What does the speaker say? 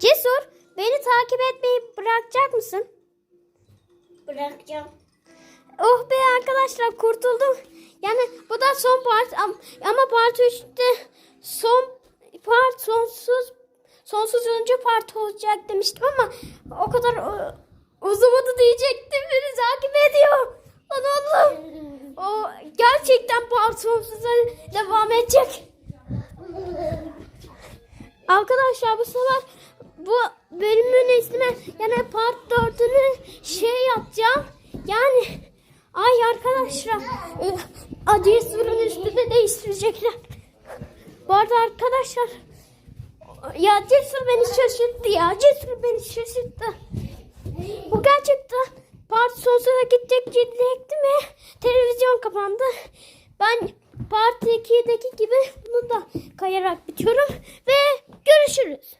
Cesur beni takip etmeyi bırakacak mısın? Bırakacağım. Oh be arkadaşlar kurtuldum. Yani bu da son part am- ama part 3'te son part sonsuz sonsuzuncu part olacak demiştim ama o kadar uzamadı diyecektim. Beni takip ediyor. Lan oğlum. O gerçekten part sonsuza devam edecek. Arkadaşlar bu sefer bu bölümün ismi yani part 4'ünü şey yapacağım. Yani ay arkadaşlar e, acı surun üstünde değiştirecekler. Bu arada arkadaşlar ya Cesur beni şaşırttı ya. Cesur beni şaşırttı. Bu gerçekten part sonsuza gidecek diyecektim ve televizyon kapandı. Ben part 2'deki gibi bunu da kayarak bitiyorum ve görüşürüz.